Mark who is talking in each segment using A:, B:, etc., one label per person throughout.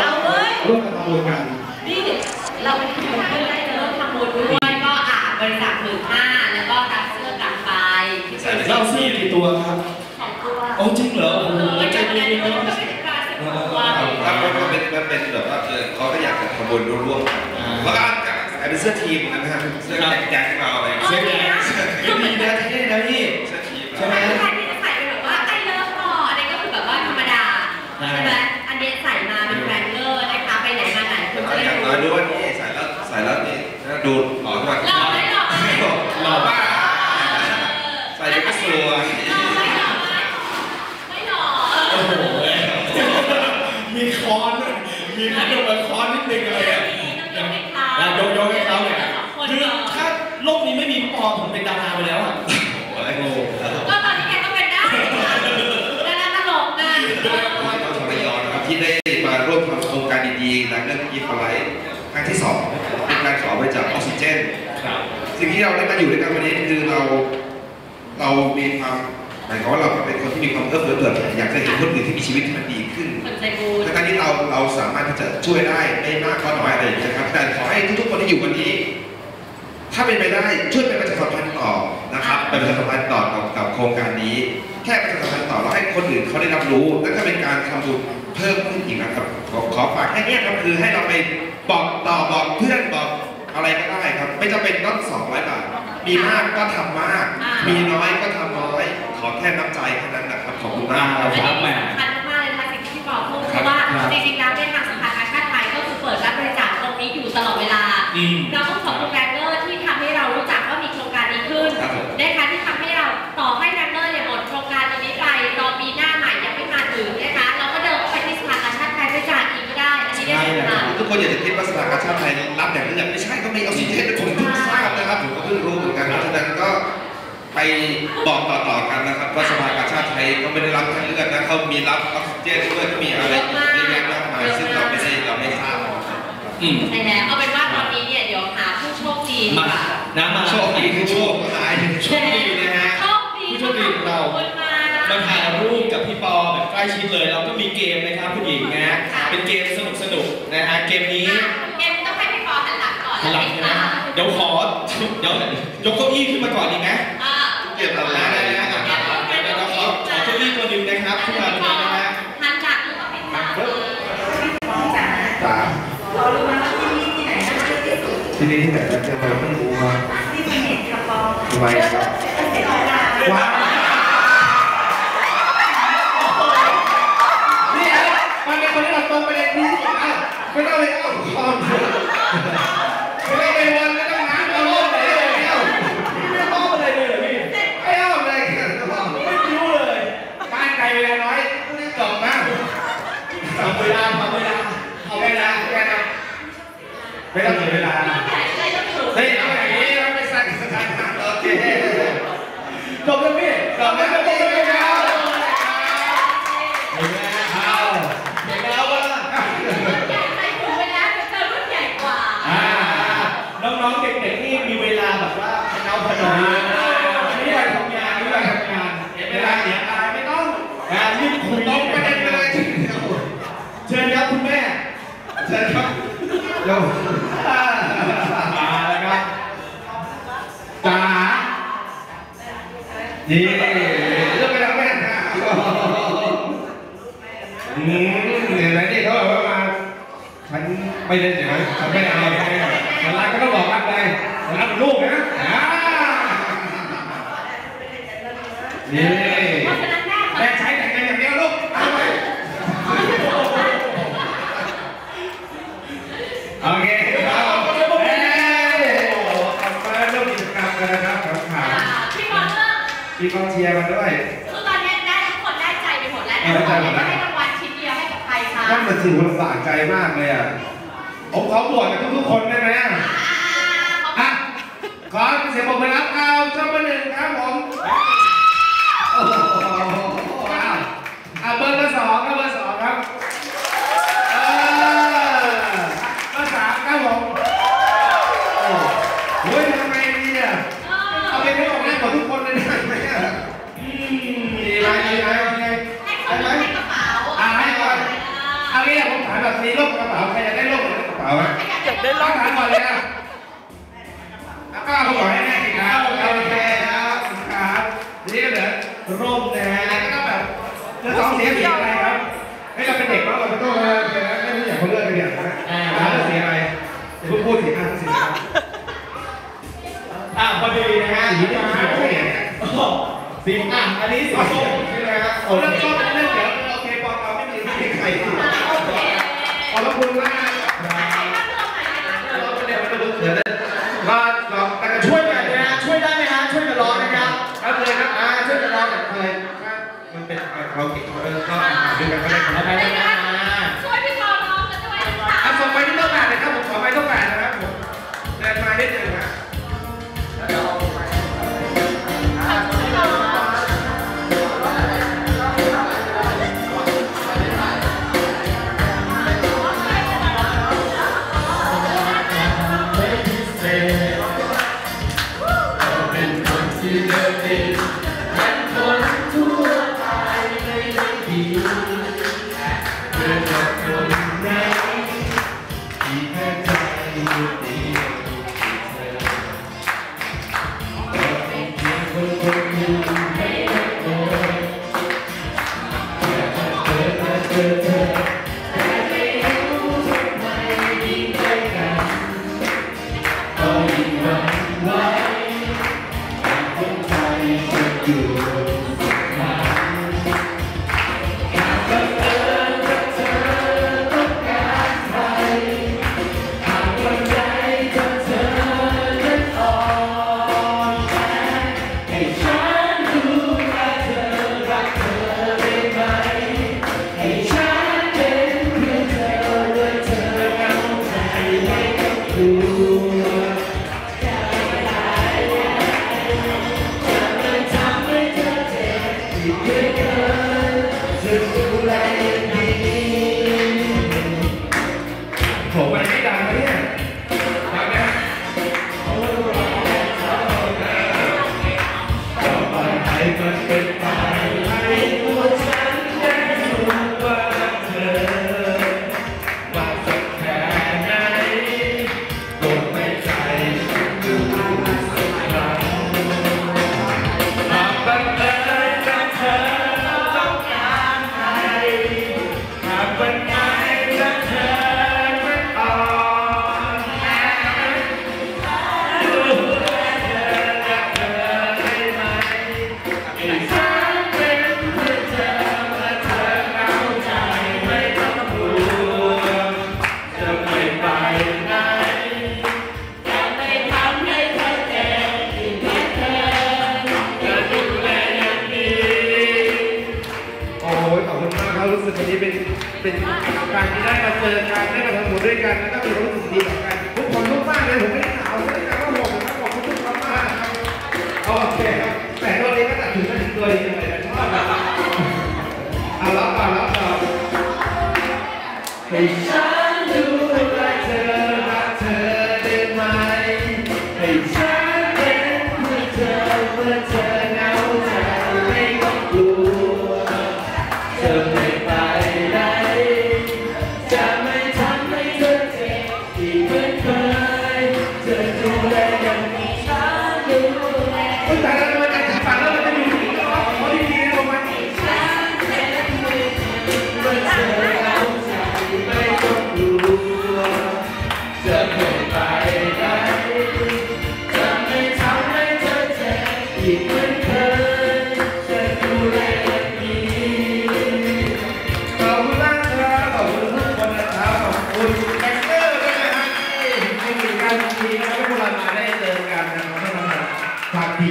A: เอาเว้ย
B: ร่วมกันทำบุญกัน
A: นี่เราเป็นทีมเพื่อนได้จะเริ่มทำบุญด้วยก็อ่าบริจาคหมื่นห้าแล้วก็รับเสื้อกลับไป
B: เราซื้อกี่ตัวครับ
A: สองตัว
B: โอ้จริงเหรอ
A: เอ
B: โอ้โห
A: อ
B: ใจ
A: จะ
B: ดี
A: เป็น
B: เนาะ
A: ก็เป็นการสิบตัว
C: ครับมันเป็นมันเป็นแบบว่าเออเขาก็อยากจะทำบุญร่วมกัน
B: อ่า
C: แล้วก็อาจจะเป็นเสื้อทีมนะฮะเสื้อแจ็คๆเราอะไรอย่าง
A: เสื้
C: เงี้
A: อยแดง
B: ดีนะเท่นะพี่
C: เสื้อทีม
B: ใช่ไหม
A: แทนที่จะใส่เป็นแบบว่าไอ้เลิฟต่ออันนี้ก็คือแบบว่าธรรมดาใช่ไหม ดูห
C: ล่อขึ้นมา
A: หล่อไหมหล่อไหม
C: หล่อมากใส่แล้วก็สวย
A: หล่อไหมหล่อไหมไม่หล่อเอ
B: โอ้
A: อ
B: โหมีคอนด้วยมีพัดลมมาคอนนิดนึงเลยอะอะยกยกให้เขาเนี่ยคือถ้าโลกนี้ไม่มีพี่ปอผมเป็นดาราไปแล้วอะ
C: โอ้โห
A: ก็ตอนนี้แกก็เป็นได้ดาราตลกนะ
C: ต้องทำระ ครับสิ่งที่เราได้มาอยู่ด้วยกันวันนี้คือเราเรามีความหมายความว่าเราเป็นคนที่มีความเอื้อเฟื้อเผื่อแผ่อยากจะเห็นคนอื่นที่มีชีวิตที่มันดีขึ้น
A: คนใจบุญ
C: ทั้งๆที่เราเราสามารถที่จะช่วยได้ไม่มากก็น้อยอะไรอย่างเงี้ยนะครับ แต่ขอให้ทุกๆคนที่อยู่วันนี้ ถ้าเป็นไปได้ช่วยเป็นประชาสัมพันธ์ต่อนะครับเป็นประชาสัมพันธ์ต่อกับกับโครงการนี้ แค่ประชาสัมพันธ์ต่อแล้วให้คนอื่นเขาได้รับรู้นั่นก็เป็นการทำบุญเพิ่มขึ้นอีกนะครับขอขอฝากแค่เนี้ยครับคือให้เราไปบอกต่อบอกเพื่อนบอก อะไรก็ได้ครับ ไม่จำเป็นต้องสองร้อยบาท มีมากก็ทำมาก มีน้อยก็ทำน้อย ขอแค่น้ำใจแค่นั้นนะครับ ขอบคุณมากครับ
A: อันนี้สำคัญม กคนอยากจะคิด
C: ว่าสภากาชาติไทยรับอย่างนี้ไม่ใช่ก็มีออกซิเจนผมเพิ่งทราบนะครับผมก็เพิ่งรู้เหมือนกันเพราะฉะนั้นก็ไปบอกต่อๆกันนะครับว่าสภากาชาติไทยก็ไม่ได้รับแค่เลือดนะเขามีรับออกซิเจนด้วยก็มีอะไรอีกเยอะแยะมากมายซึ่งเราไม่ได้เราไม่ทราบ
B: อืม
A: ใช่แล้วเอาเป็นว่าตอนนี้เนี่ยเดี๋ยวหาผู้โชคดีดี
B: มาก
A: ว่า
B: นะมา
C: โชคดีคือโชคร้าย
B: โชคดีนะฮะ
A: โชคดี
B: ผู้โชคดีของเรา
A: ขอบคุณ มากนะ
B: มาถ่ายรูปกับพี่ปอแบบใกล้ชิดเลย เราก็มีเกมนะครับผู้หญิงนะฮะเป็นเกมสนุกสนุกๆนะฮะเกมนี้
A: เกมต้องให้พี่ปอหันหลังก่อน
B: หันหลังใช่ไหมเดี๋ยวขอเดี๋ยวยกเก้าอี้ขึ้นมาก่อนดีไหม
A: อ่า
C: เก็บอะไร
B: นะ
C: นะ
B: นะ
C: นะ
B: นะอะเดี๋ยวเดี๋ยวเราขอขอเก้าอี้ตัวหนึงนะครับขึ้นมาตรงนี้นะฮะ
A: หันหลังหรือว่าเป็นหลัง
C: จ้า
D: ขอรู้ไหมว่าที่นี่ที่ไหนน่าจะที่สุด
C: ที่นี่ที่ไหนจะเจอไม่รู้มา
D: ที่มันเห็นกระป๋อง
C: ทำไมครับ
D: เห็นออกมา
C: ว้าวนี่ฮะมัน เป็นคนที่เราตรงประเด็นที่สุดอะไม่ต้องไปเอาคอมไม่ต้องไปวนไม่ต้องน้ำเอาโลกไปเลยเอา
B: ไม่ต้องอะไรเลยเหรอพี่
C: ไม่เอาเลยครับไม่เอา
B: ไม่รู้เลย
C: บ้านไกลเวลาน้อยต้องรีบจบนะ
B: ทำเวลาทำเวลา
C: เอาเวลาแค่นั้นไม่ต้องเสียเวลา
A: ใหญ่ใจต้องถือ
C: เฮ้ยเอาอย่างนี้เราไม่สั่งสถานการณ์โอเค
B: จบแล้วพี่
C: จบแล้วจบแล้วครับ
B: เห็นไหมเอาเห็นแล้วว่า
A: รุ่นใหญ่ใจถือไปแล้วเดี๋ยวเจอรุ่นใหญ่กว่า
B: อ่าน้องๆเด็กๆนี่มีเวลาแบบ ว่าพนเอาพนมนี่ไปทำงานนี่ไปทำงานเห็นเวลาเสียอายไม่ต้องงานรีบคุย
C: ตรงประเด็นไปเลย
B: เชิญครับคุณแม่
C: เชิญครับเร็ว
B: มาแล้วครับ
C: จ๋านี่เลือกไปแล้วแม่นะอืมเห็นไหมนี่เขาบอกว่ามาฉันไม่เล่นใช่ไหมฉันไม่เอาไม่เอาฉันรักก็ต้องบอกรักเลยฉันรักลูกนะอ่านี่
A: เพราะฉะนั้นแม่
C: แม่ใช้แต่งงานอย่างเดียวลูกเอาไปโอเคครับเอ้ยโอ้โหกลับมาเริ่มกิจกรรมกันนะครับครับข่าว
A: พี่บอลเลือก
C: มีกองเชียร์มาด้วย
A: คือตอนนี้ได้ทุกคนได้ใจไปหมดแล้วแต่ตอนนี้จะให้รางวัลชิ้นเดียวให้กับใครคะ
C: นั่นมันถือว่าลำบากใจมากเลยอะผมขอบวชกับทุกๆคนได้ไหมอะอะขอเสียงปรบมือรับเอาเจ้าเบอร์หนึ่งครับผม ได้ล่องก่อนเลยนะแล้วก็ขอ
A: ให้
C: แน่
E: จ
B: ริงนะโอเคครับครับนี่ก็เหลือร่มแล้ก็แบบจะต้องเสียสีอะไรครับให้เราเป็นเด็กเราเราไม่ต้องเลยนไม่ต้องอยากเขาเลือก
C: เล
B: ยเนี่
C: ยนะ
B: แล้วเสียอะไร
C: เพิ่
E: งพูดถึง
B: อะสีอะพอดีนะฮะสีอะสีอะอันนี้สีส้มใช่ไหมฮะโอเรื่องต้นเรื่องเดี๋ยวโอเคปอเราไม่มีใครใครอ๋อแคุณนะ 这边儿这边儿怎么拍的呢 you.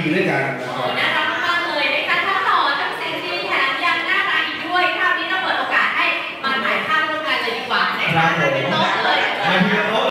B: 你那点。